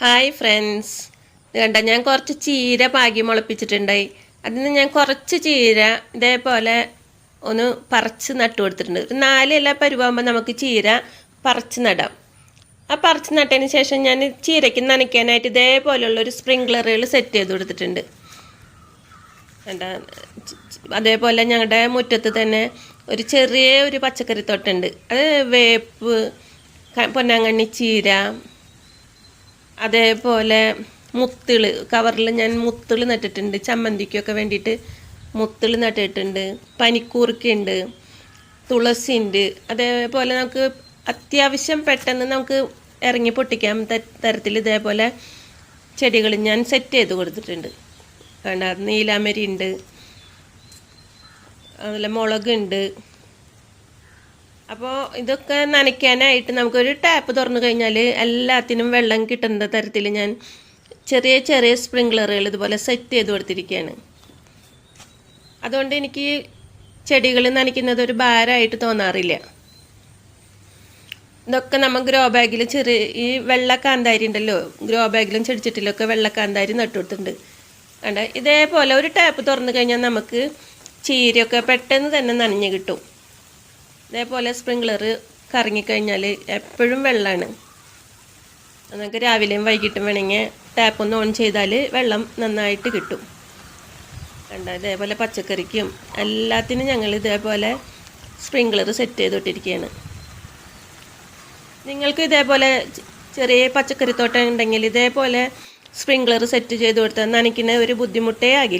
Hi friends കണ്ട ഞാൻ കുറച്ച് ചീര പാകി മുളപ്പിച്ചിട്ടുണ്ടായി. അതിൽ നിന്ന് ഞാൻ കുറച്ച് ചീര ഇതേപോലെ ഒന്ന് പറിച്ച് നട്ടു കൊടുത്തിട്ടുണ്ട്. ഒരു നാല് ഇല പരുവാകുമ്പോൾ നമുക്ക് ചീര പറിച്ച് നടാം. ആ പറിച്ച് നട്ടതിന് ശേഷം ഞാൻ ചീരയ്ക്ക് നനയ്ക്കാനായിട്ട് ഇതേപോലെയുള്ള ഒരു സ്പ്രിങ്ക്ലറുകൾ സെറ്റ് ചെയ്ത് കൊടുത്തിട്ടുണ്ട്. ച- അതേപോലെ ഞങ്ങളുടെ മുറ്റത്ത് തന്നെ ഒരു ചെറിയ ഒരു പച്ചക്കറി തൊട്ടുണ്ട്. അത് വേപ്പ് പൊന്നാങ്കണ്ണി ചീര അതേപോലെ മുത്തിൾ കവറിൽ ഞാൻ മുത്തിൾ നട്ടിട്ടുണ്ട്. ചമ്മന്തിക്കൊക്കെ വേണ്ടിയിട്ട് മുത്തിൾ നട്ടിട്ടുണ്ട്. പനിക്കൂർക്കുണ്ട് തുളസി ഉണ്ട് അതേപോലെ നമുക്ക് അത്യാവശ്യം പെട്ടെന്ന് നമുക്ക് ഇറങ്ങി പൊട്ടിക്കാൻ തരത്തിൽ ഇതേപോലെ ചെടികൾ ഞാൻ സെറ്റ് ചെയ്ത് കൊടുത്തിട്ടുണ്ട്. കണ്ട നീലാമരി ഉണ്ട് അതുപോലെ മുളകുണ്ട്. അപ്പോൾ ഇതൊക്കെ നനയ്ക്കാനായിട്ട് നമുക്കൊരു ടാപ്പ് തുറന്നു കഴിഞ്ഞാൽ എല്ലാത്തിനും വെള്ളം കിട്ടുന്ന തരത്തിൽ ഞാൻ ചെറിയ ചെറിയ സ്പ്രിങ്ക്ലറുകൾ ഇതുപോലെ സെറ്റ് ചെയ്ത് കൊടുത്തിരിക്കുകയാണ്. അതുകൊണ്ട് എനിക്ക് ചെടികൾ നനയ്ക്കുന്നത് ഒരു ഭാരമായിട്ട് തോന്നാറില്ല. ഇതൊക്കെ നമ്മൾ ഗ്രോ ബാഗിൽ ചെറിയ ഈ വെള്ളക്കാന്താരി ഉണ്ടല്ലോ ഗ്രോ ബാഗിലും ചെടിച്ചട്ടിലൊക്കെ വെള്ള കാന്താരി നട്ടുകൊടുത്തിട്ടുണ്ട് കണ്ട? ഇതേപോലെ ഒരു ടാപ്പ് തുറന്നു കഴിഞ്ഞാൽ നമുക്ക് ചീരയൊക്കെ പെട്ടെന്ന് തന്നെ നനഞ്ഞു കിട്ടും. ഇതേപോലെ സ്പ്രിങ്ക്ലർ കറങ്ങിക്കഴിഞ്ഞാൽ എപ്പോഴും വെള്ളമാണ് നമുക്ക് രാവിലെയും വൈകിട്ടും വേണമെങ്കിൽ ടാപ്പ് ഒന്ന് ഓൺ ചെയ്താൽ വെള്ളം നന്നായിട്ട് കിട്ടും. കണ്ട? ഇതേപോലെ പച്ചക്കറിക്കും എല്ലാത്തിനും ഞങ്ങൾ ഇതേപോലെ സ്പ്രിങ്ക്ലർ സെറ്റ് ചെയ്തിട്ടിരിക്കുകയാണ് നിങ്ങൾക്ക് ഇതേപോലെ ചെറിയ പച്ചക്കറിത്തോട്ടം ഉണ്ടെങ്കിൽ ഇതേപോലെ സ്പ്രിങ്ക്ലർ സെറ്റ് ചെയ്ത് കൊടുത്താൽ നനയ്ക്കുന്ന ഒരു ബുദ്ധിമുട്ടേ ആകില്ല.